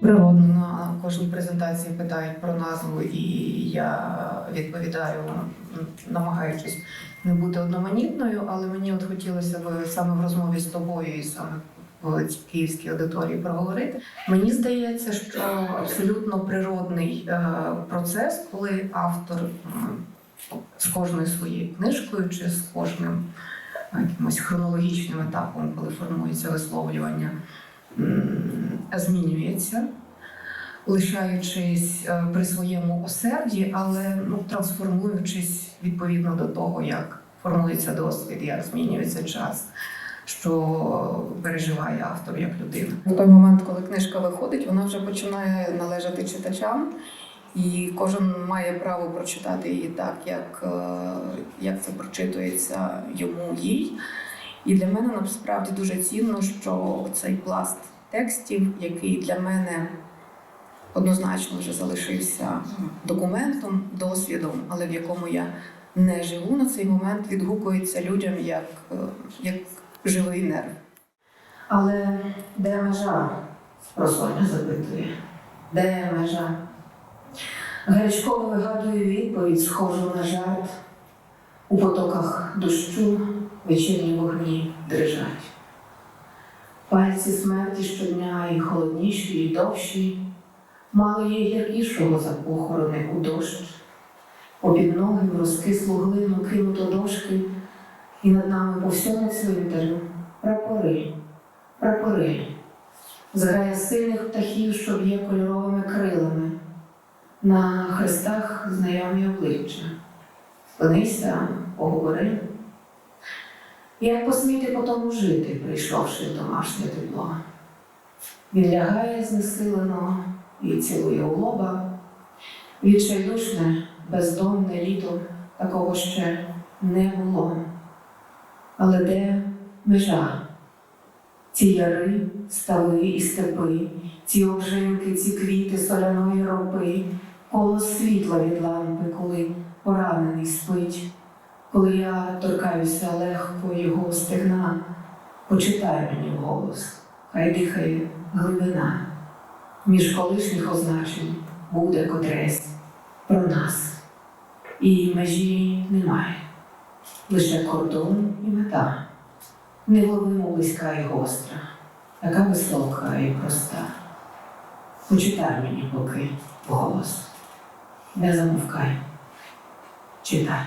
Природно на кожній презентації питають про назву, і я відповідаю, намагаючись не бути одноманітною, але мені от хотілося б саме в розмові з тобою і саме в київській аудиторії проговорити. Мені здається, що абсолютно природний е, процес, коли автор з кожною своєю книжкою чи з кожним е, якимось хронологічним етапом, коли формується висловлювання, змінюється, лишаючись е, при своєму осерді, але ну, трансформуючись відповідно до того, як формується досвід, як змінюється час, що переживає автор як людина. В той момент, коли книжка виходить, вона вже починає належати читачам. І кожен має право прочитати її так, як, е, як це прочитується йому їй. І для мене насправді дуже цінно, що цей пласт текстів, який для мене однозначно вже залишився документом, досвідом, але в якому я не живу на цей момент, відгукується людям як, е, як живий нерв. Але де межа? Просоня запитує. Де межа? Гарячково вигадує відповідь, схожу на жарт. У потоках дощу вечірні вогні дрижать. Пальці смерті щодня і холодніші, і довші, мало є гіркішого за похорони у дощ. Попід ноги в розкислу глину кинуто дошки, і над нами по всьому цвинтарю прапори, прапори, зграя сильних птахів, що б'є кольоровими крилами. На хрестах знайомі обличчя. Спинися, поговори. Як посміти по жити, прийшовши в домашнє тепло? Він лягає знесилено і цілує у лоба. Відчайдушне, бездомне літо такого ще не було. Але де межа? Ці яри, стави і степи, ці обжинки, ці квіти соляної ропи, коло світла від лампи, коли поранений спить, коли я торкаюся легко його стегна, почитай мені вголос, хай дихає глибина. Між колишніх означень буде котресь про нас. І межі немає, лише кордон і мета, невловимо близька і гостра, така висока і проста. Почитай мені поки голос, не замовкай, читай.